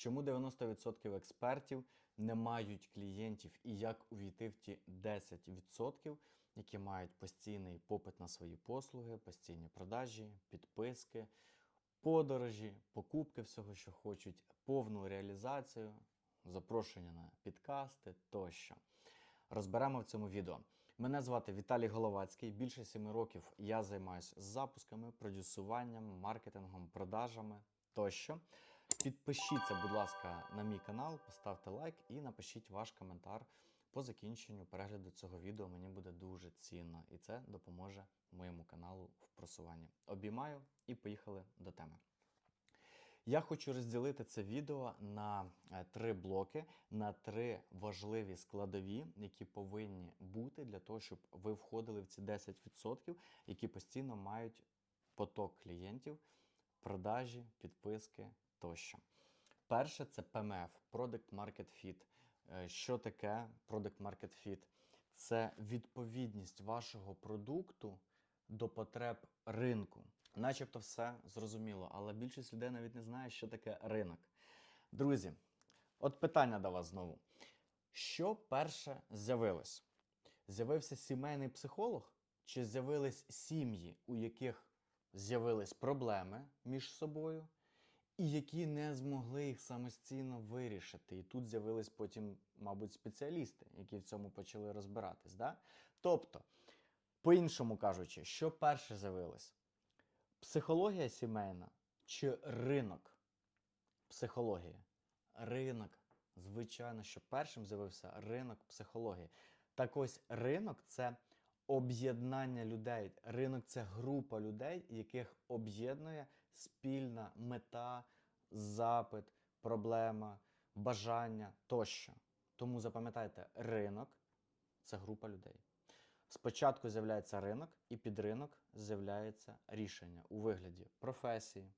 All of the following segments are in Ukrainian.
Чому 90% експертів не мають клієнтів і як увійти в ті 10%, які мають постійний попит на свої послуги, постійні продажі, підписки, подорожі, покупки всього, що хочуть, повну реалізацію, запрошення на підкасти тощо. Розберемо в цьому відео. Мене звати Віталій Головацький. Більше семи років я займаюся запусками, продюсуванням, маркетингом, продажами тощо. Підпишіться, будь ласка, на мій канал, поставте лайк і напишіть ваш коментар по закінченню перегляду цього відео. Мені буде дуже цінно, і це допоможе моєму каналу в просуванні. Обіймаю і поїхали до теми. Я хочу розділити це відео на е, три блоки, на три важливі складові, які повинні бути для того, щоб ви входили в ці 10%, які постійно мають поток клієнтів, продажі, підписки тощо. Перше це PMF Product Market Fit. Е, Що таке Product Market Fit? Це відповідність вашого продукту до потреб ринку. Начебто все зрозуміло, але більшість людей навіть не знає, що таке ринок. Друзі, от питання до вас знову. Що перше з'явилось? З'явився сімейний психолог? Чи з'явились сім'ї, у яких з'явились проблеми між собою, і які не змогли їх самостійно вирішити? І тут з'явились потім, мабуть, спеціалісти, які в цьому почали розбиратись. Да? Тобто, по-іншому кажучи, що перше з'явилось? Психологія сімейна чи ринок? Психологія. Ринок. Звичайно, що першим з'явився ринок психології. Так ось ринок це об'єднання людей. Ринок це група людей, яких об'єднує спільна мета, запит, проблема, бажання тощо. Тому запам'ятайте, ринок це група людей. Спочатку з'являється ринок, і під ринок з'являється рішення у вигляді професії,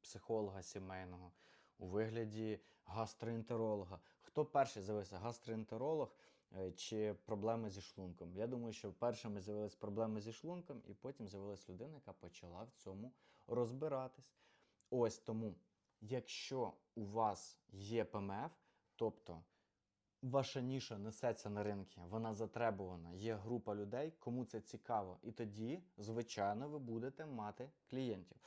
психолога сімейного, у вигляді гастроентеролога. Хто перший з'явився? Гастроентеролог е, чи проблеми зі шлунком? Я думаю, що першими з'явились проблеми зі шлунком, і потім з'явилась людина, яка почала в цьому розбиратись. Ось тому, якщо у вас є ПМФ, тобто ваша ніша несеться на ринки, вона затребувана, є група людей, кому це цікаво. І тоді, звичайно, ви будете мати клієнтів.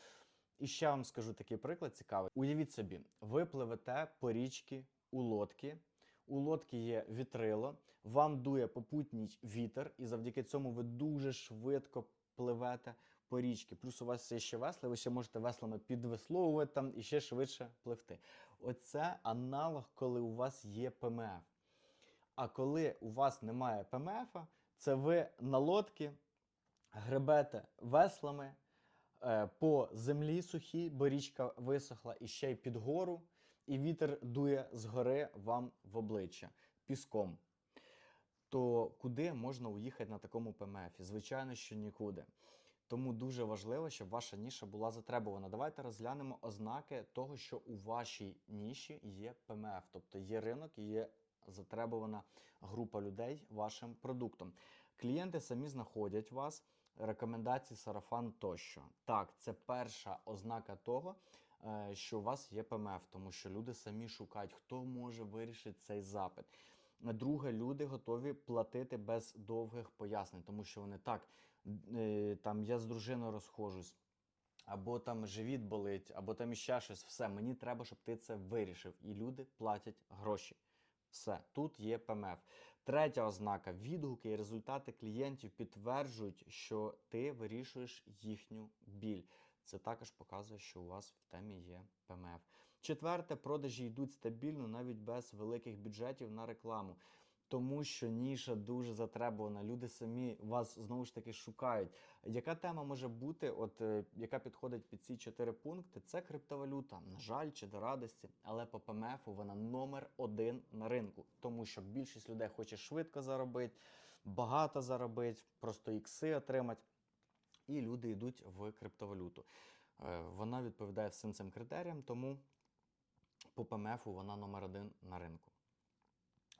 І ще вам скажу такий приклад цікавий. Уявіть собі, ви пливете по річці у лодці. У лодці є вітрило, вам дує попутній вітер, і завдяки цьому ви дуже швидко пливете по річці. Плюс у вас є ще весли, ви ще можете веслами підвесловувати там і ще швидше пливти. Оце аналог, коли у вас є ПМФ. А коли у вас немає ПМФ, це ви на лодці гребете веслами е, по землі сухій, бо річка висохла і ще й під гору, і вітер дує згори вам в обличчя піском. То куди можна уїхати на такому ПМФ? Звичайно, що нікуди. Тому дуже важливо, щоб ваша ніша була затребувана. Давайте розглянемо ознаки того, що у вашій ніші є ПМФ, тобто є ринок є затребувана група людей вашим продуктом. Клієнти самі знаходять вас, рекомендації, сарафан тощо. Так, це перша ознака того, е, що у вас є ПМФ, тому що люди самі шукають, хто може вирішити цей запит. Друге, люди готові платити без довгих пояснень, тому що вони так, там я з дружиною розходжусь, або там живіт болить, або там іще щось. Все, мені треба, щоб ти це вирішив. І люди платять гроші. Все, тут є ПМФ. Третя ознака: відгуки і результати клієнтів підтверджують, що ти вирішуєш їхню біль. Це також показує, що у вас в темі є ПМФ. Четверте, продажі йдуть стабільно навіть без великих бюджетів на рекламу. Тому що ніша дуже затребувана. Люди самі вас знову ж таки шукають. Яка тема може бути, от е, яка підходить під ці чотири пункти? Це криптовалюта. На жаль, чи до радості, але по ПМФ вона номер один на ринку, тому що більшість людей хоче швидко заробити, багато заробити, просто ікси отримати. І люди йдуть в криптовалюту. Е, Вона відповідає всім цим критеріям, тому по ПМФ вона номер один на ринку.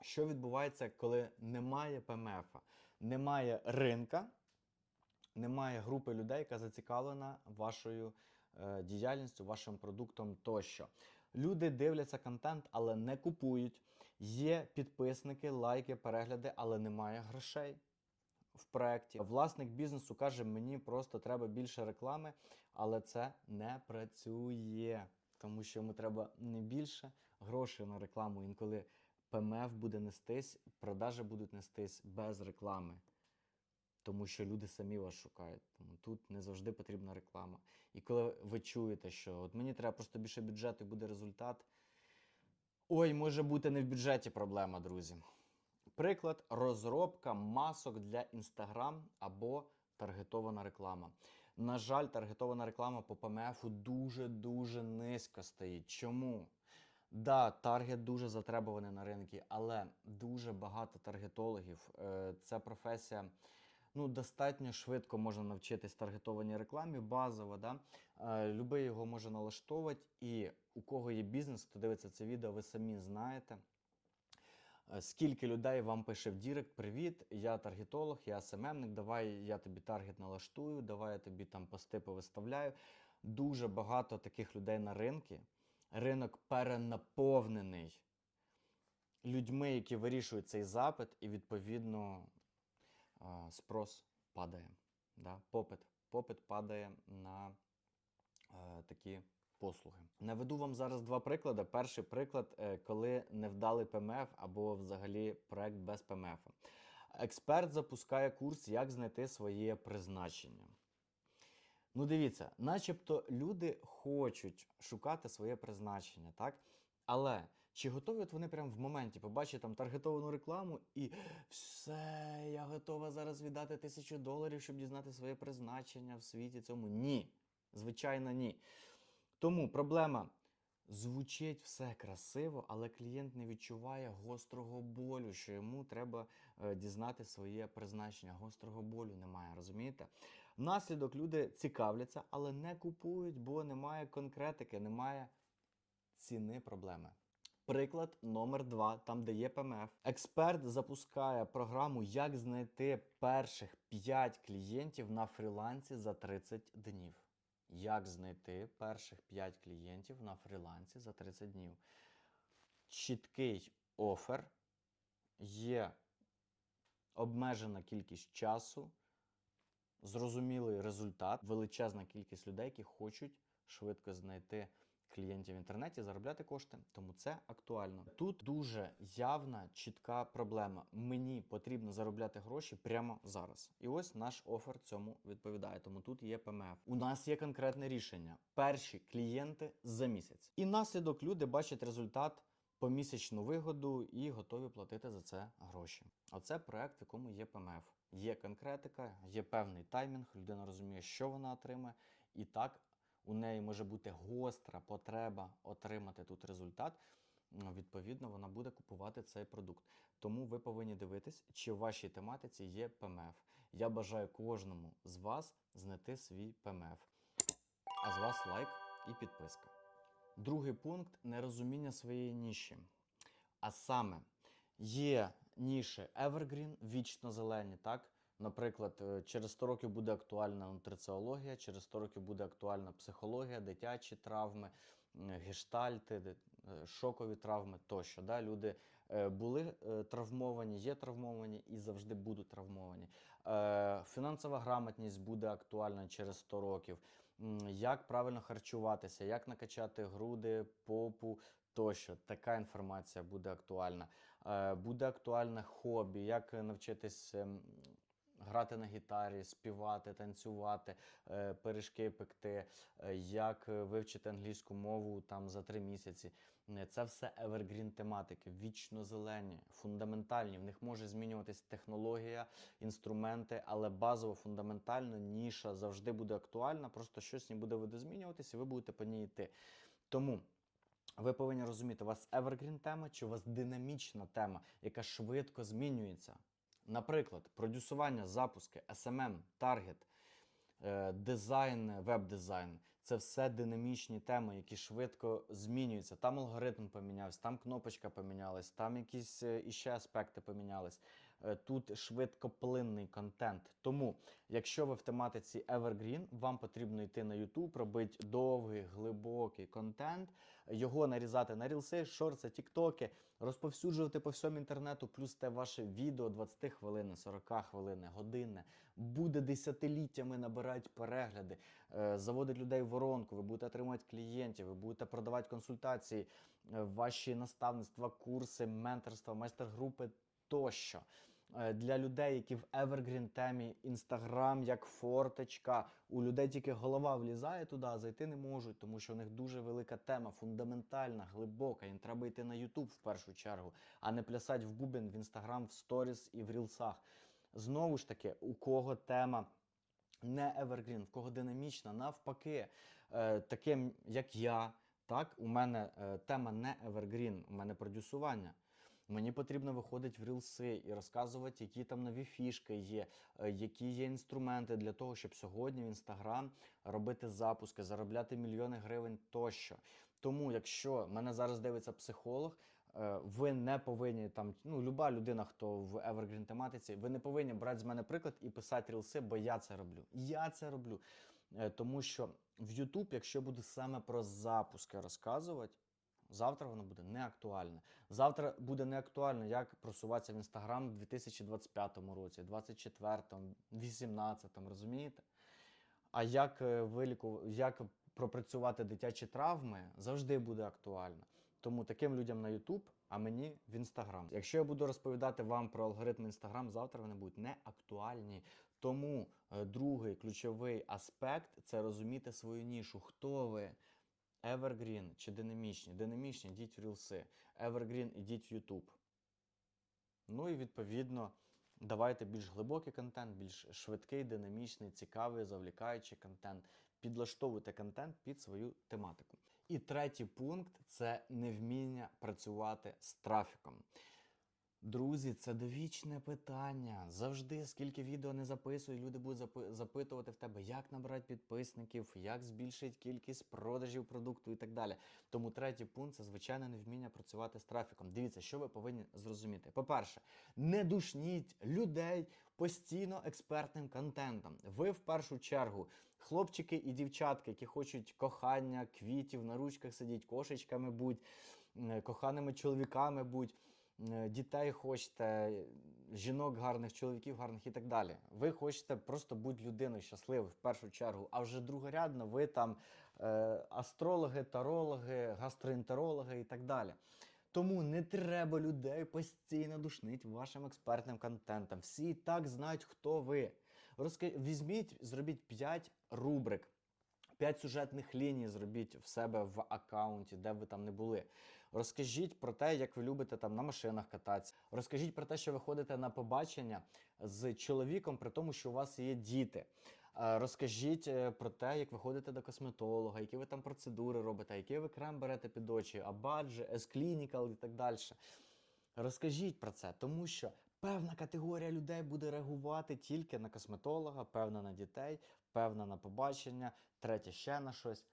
Що відбувається, коли немає ПМФ, немає ринка, немає групи людей, яка зацікавлена вашою е, діяльністю, вашим продуктом тощо. Люди дивляться контент, але не купують. Є підписники, лайки, перегляди, але немає грошей в проєкті. Власник бізнесу каже, мені просто треба більше реклами, але це не працює, тому що йому треба не більше грошей на рекламу. Інколи ПМФ буде нестись, продажі будуть нестись без реклами. Тому що люди самі вас шукають. Тому тут не завжди потрібна реклама. І коли ви чуєте, що от мені треба просто більше бюджету і буде результат. Ой, може бути не в бюджеті проблема, друзі. Приклад розробка масок для Instagram або таргетована реклама. На жаль, таргетована реклама по ПМФ дуже-дуже низько стоїть. Чому? Да, таргет дуже затребуваний на ринку, але дуже багато таргетологів. Це професія. Ну, достатньо швидко можна навчитись таргетованій рекламі, базово, да? Е, Любий його може налаштовувати, і у кого є бізнес, хто дивиться це відео, ви самі знаєте. Е, Скільки людей вам пише в Дірект: Привіт, я таргетолог, я СММник, давай я тобі таргет налаштую, давай я тобі там пости повиставляю. Дуже багато таких людей на ринку. Ринок перенаповнений людьми, які вирішують цей запит, і відповідно спрос падає. Да? Попит. Попит падає на е, такі послуги. Наведу вам зараз два приклади. Перший приклад, е, коли невдалий ПМФ або взагалі проект без ПМФ. Експерт запускає курс, як знайти своє призначення. Ну, дивіться, начебто люди хочуть шукати своє призначення, так? Але чи готові от вони прямо в моменті побачити там таргетовану рекламу і все, я готова зараз віддати тисячу доларів, щоб дізнати своє призначення в світі цьому? Ні. Звичайно, ні. Тому проблема звучить все красиво, але клієнт не відчуває гострого болю, що йому треба е, дізнати своє призначення. Гострого болю немає, розумієте? Внаслідок люди цікавляться, але не купують, бо немає конкретики, немає ціни проблеми. Приклад номер два, там де є ПМФ. Експерт запускає програму, як знайти перших 5 клієнтів на фрілансі за 30 днів. Як знайти перших 5 клієнтів на фрілансі за 30 днів? Чіткий офер, є обмежена кількість часу, зрозумілий результат, величезна кількість людей, які хочуть швидко знайти клієнтів в інтернеті, заробляти кошти. Тому це актуально. Тут дуже явна, чітка проблема. Мені потрібно заробляти гроші прямо зараз. І ось наш офер цьому відповідає. Тому тут є ПМФ. У нас є конкретне рішення: перші клієнти за місяць. І наслідок люди бачать результат. Помісячну вигоду і готові платити за це гроші. Оце проект, в якому є ПМФ. Є конкретика, є певний таймінг, людина розуміє, що вона отримає, і так у неї може бути гостра потреба отримати тут результат. Ну, Відповідно, вона буде купувати цей продукт. Тому ви повинні дивитись, чи в вашій тематиці є ПМФ. Я бажаю кожному з вас знайти свій ПМФ. А з вас лайк і підписка. Другий пункт нерозуміння своєї ніші. А саме, є ніші Evergreen, вічно зелені, так? Наприклад, е, через 100 років буде актуальна нутриціологія, через 100 років буде актуальна психологія, дитячі травми, гештальти, е, шокові травми тощо. Да? Люди е, були травмовані, є травмовані і завжди будуть травмовані. Фінансова грамотність буде актуальна через 100 років. Як правильно харчуватися, як накачати груди, попу тощо. Така інформація буде актуальна. Е, Буде актуальне хобі, як навчитись ем, грати на гітарі, співати, танцювати, е, пиріжки пекти, е, як вивчити англійську мову там за три місяці. Це все evergreen тематики, вічно зелені, фундаментальні. В них може змінюватись технологія, інструменти, але базово фундаментально ніша завжди буде актуальна, просто щось не буде видозмінюватися, і ви будете по ній йти. Тому ви повинні розуміти, у вас evergreen тема чи у вас динамічна тема, яка швидко змінюється. Наприклад, продюсування, запуски, SMM, таргет, е, дизайн, веб-дизайн це все динамічні теми, які швидко змінюються. Там алгоритм помінявся, там кнопочка помінялась, там якісь е, іще аспекти помінялись. Е, Тут швидкоплинний контент. Тому, якщо ви в тематиці Evergreen, вам потрібно йти на YouTube, робити довгий, глибокий контент, його нарізати на рілси, шорти, тіктоки, розповсюджувати по всьому інтернету, плюс те ваше відео 20 хвилин, 40 хвилин, годинне, буде десятиліттями набирати перегляди, е, заводить людей в воронку, ви будете отримувати клієнтів, ви будете продавати консультації, е, ваші наставництва, курси, менторства, майстер-групи тощо. Е, Для людей, які в Evergreen темі Instagram як форточка, у людей тільки голова влізає туди, зайти не можуть, тому що у них дуже велика тема, фундаментальна, глибока. Їм треба йти на YouTube в першу чергу, а не плясати в бубен в Instagram, в сторіс і в рілсах. Знову ж таки, у кого тема не Evergreen, в кого динамічна, навпаки, е, таким як я, так, у мене е, тема не Evergreen, у мене продюсування. Мені потрібно виходити в рілси і розказувати, які там нові фішки є, е, які є інструменти для того, щоб сьогодні в Інстаграм робити запуски, заробляти мільйони гривень тощо. Тому, якщо мене зараз дивиться психолог, е, ви не повинні там, ну, люба людина, хто в Evergreen тематиці, ви не повинні брати з мене приклад і писати рілси, бо я це роблю. Я це роблю. Е, Тому що в YouTube, якщо буду саме про запуски розказувати, завтра воно буде не актуальне. Завтра буде не актуально, як просуватися в Інстаграм в 2025 році, 2024, 2018, розумієте? А як е, виліку, як пропрацювати дитячі травми, завжди буде актуально. Тому таким людям на YouTube, а мені в Instagram. Якщо я буду розповідати вам про алгоритми Instagram, завтра вони будуть не актуальні. Тому е, другий ключовий аспект це розуміти свою нішу. Хто ви? Evergreen чи динамічні? Динамічні йдіть в рілси. Evergreen йдіть в YouTube. Ну і відповідно, давайте більш глибокий контент, більш швидкий, динамічний, цікавий, завлікаючий контент. Підлаштовуйте контент під свою тематику. І третій пункт це невміння працювати з трафіком. Друзі, це довічне питання. Завжди, скільки відео не записуй, люди будуть запи- запитувати в тебе, як набрати підписників, як збільшити кількість продажів продукту і так далі. Тому третій пункт це звичайно невміння працювати з трафіком. Дивіться, що ви повинні зрозуміти. По-перше, не душніть людей постійно експертним контентом. Ви в першу чергу, хлопчики і дівчатки, які хочуть кохання, квітів, на ручках сидіть, кошечками будь, коханими чоловіками будь дітей хочете, жінок гарних, чоловіків гарних і так далі. Ви хочете просто бути людиною щасливою в першу чергу, а вже другорядно ви там е, астрологи, тарологи, гастроентерологи і так далі. Тому не треба людей постійно душнити вашим експертним контентом. Всі і так знають, хто ви. Розка... Візьміть, зробіть 5 рубрик. П'ять сюжетних ліній зробіть в себе в аккаунті, де б ви там не були. Розкажіть про те, як ви любите там на машинах кататися. Розкажіть про те, що ви ходите на побачення з чоловіком, при тому, що у вас є діти. Е, Розкажіть е, про те, як ви ходите до косметолога, які ви там процедури робите, який ви крем берете під очі, абаджі, S-Clinical і так далі. Розкажіть про це, тому що певна категорія людей буде реагувати тільки на косметолога, певна на дітей, певна на побачення, третя ще на щось.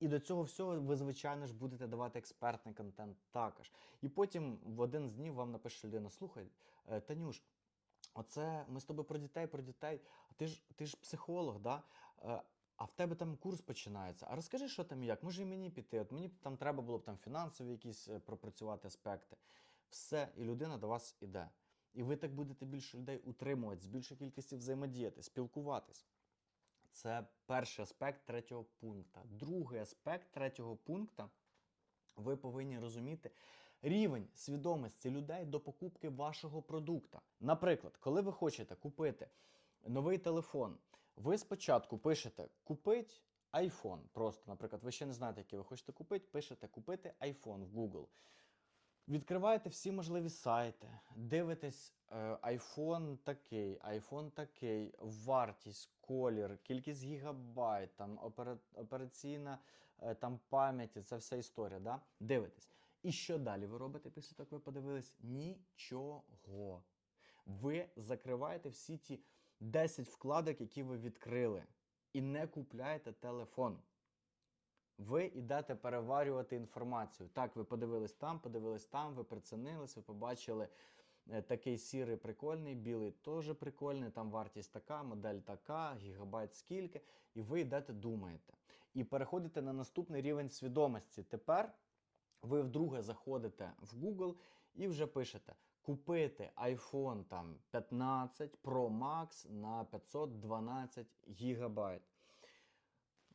І до цього всього ви, звичайно ж, будете давати експертний контент також. І потім в один з днів вам напише людина: слухай, е, Танюш, оце ми з тобою про дітей, про дітей. а Ти ж ти ж психолог, да? Е, а в тебе там курс починається. А розкажи, що там і як? Може і мені піти? От мені там треба було б там фінансові якісь е, пропрацювати аспекти. Все, і людина до вас іде. І ви так будете більше людей утримувати, з більшою кількістю взаємодіяти, спілкуватись. Це перший аспект третього пункту. Другий аспект третього пункту ви повинні розуміти рівень свідомості людей до покупки вашого продукту. Наприклад, коли ви хочете купити новий телефон, ви спочатку пишете купить iPhone. Просто, наприклад, ви ще не знаєте, який ви хочете купити, пишете купити iPhone в Google. Відкриваєте всі можливі сайти, дивитесь е, iPhone такий, iPhone такий, вартість, колір, кількість гігабайт, там операційна е, там пам'яті, це вся історія. Да? Дивитесь. І що далі ви робите після того, як ви подивились? Нічого. Ви закриваєте всі ті 10 вкладок, які ви відкрили, і не купляєте телефон. Ви йдете переварювати інформацію. Так, ви подивились там, подивились там, ви прицінились, ви побачили Е, Такий сірий прикольний, білий теж прикольний, там вартість така, модель така, гігабайт скільки, і ви йдете думаєте. І переходите на наступний рівень свідомості. Тепер ви вдруге заходите в Google і вже пишете купити iPhone там 15 Pro Max на 512 гігабайт.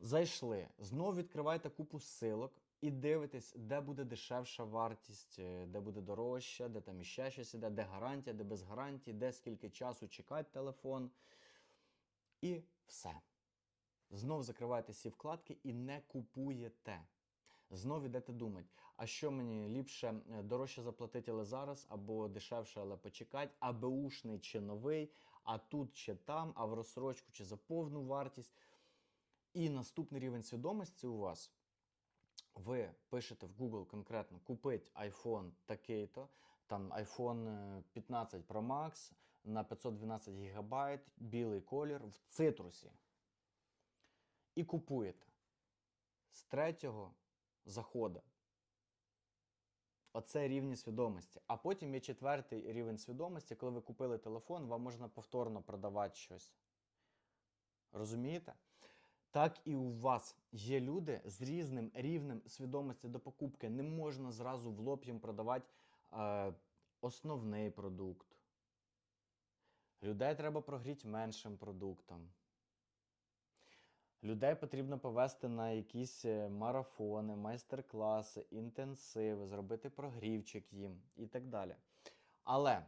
Зайшли, знову відкриваєте купу ссилок і дивитесь, де буде дешевша вартість, е, де буде дорожча, де там іще щось іде, де гарантія, де без гарантії, де скільки часу чекати телефон. І все. Знов закриваєте всі вкладки і не купуєте. Знов ідете думати, а що мені ліпше е, дорожче заплатити, але зараз, або дешевше, але почекати, а беушний чи новий, а тут чи там, а в розсрочку чи за повну вартість. І наступний рівень свідомості у вас. Ви пишете в Google конкретно купить iPhone такий-то, там iPhone е, 15 Pro Max на 512 ГБ, білий колір в цитрусі. І купуєте. З третього заходу. Оце рівні свідомості. А потім є четвертий рівень свідомості, коли ви купили телефон, вам можна повторно продавати щось. Розумієте? Так і у вас є люди з різним рівнем свідомості до покупки. Не можна зразу в лоб їм продавати е, основний продукт. Людей треба прогріти меншим продуктом. Людей потрібно повести на якісь е, марафони, майстер-класи, інтенсиви, зробити прогрівчик їм і так далі. Але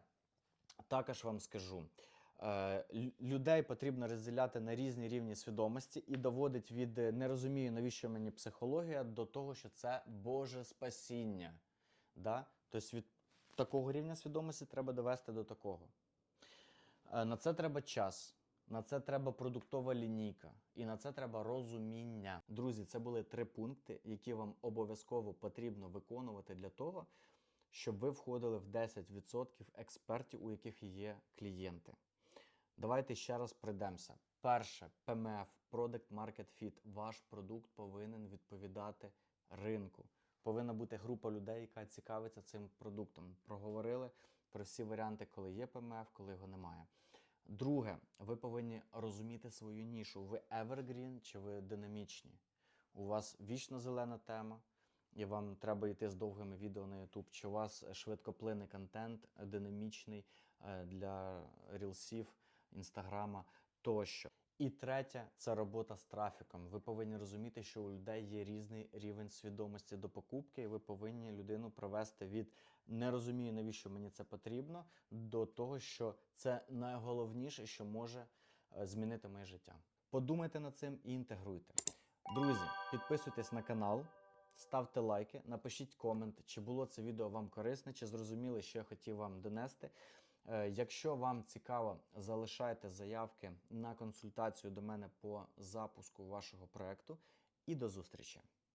також вам скажу: людей потрібно розділяти на різні рівні свідомості і доводить від е, не розумію, навіщо мені психологія, до того, що це Боже спасіння. Да? Тобто від такого рівня свідомості треба довести до такого. Е, На це треба час, на це треба продуктова лінійка, і на це треба розуміння. Друзі, це були три пункти, які вам обов'язково потрібно виконувати для того, щоб ви входили в 10% експертів, у яких є клієнти. Давайте ще раз пройдемося. Перше, PMF, Product Market Fit. Ваш продукт повинен відповідати ринку. Повинна бути група людей, яка цікавиться цим продуктом. Проговорили про всі варіанти, коли є PMF, коли його немає. Друге, ви повинні розуміти свою нішу. Ви evergreen чи ви динамічні. У вас вічно зелена тема, і вам треба йти з довгими відео на YouTube, чи у вас швидкоплинний контент, динамічний е, для рілсів, інстаграма тощо. І третє це робота з трафіком. Ви повинні розуміти, що у людей є різний рівень свідомості до покупки, і ви повинні людину провести від не розумію, навіщо мені це потрібно, до того, що це найголовніше, що може е, змінити моє життя. Подумайте над цим і інтегруйте. Друзі, підписуйтесь на канал, ставте лайки, напишіть комент, чи було це відео вам корисне, чи зрозуміли, що я хотів вам донести. Е, Якщо вам цікаво, залишайте заявки на консультацію до мене по запуску вашого проекту. І до зустрічі!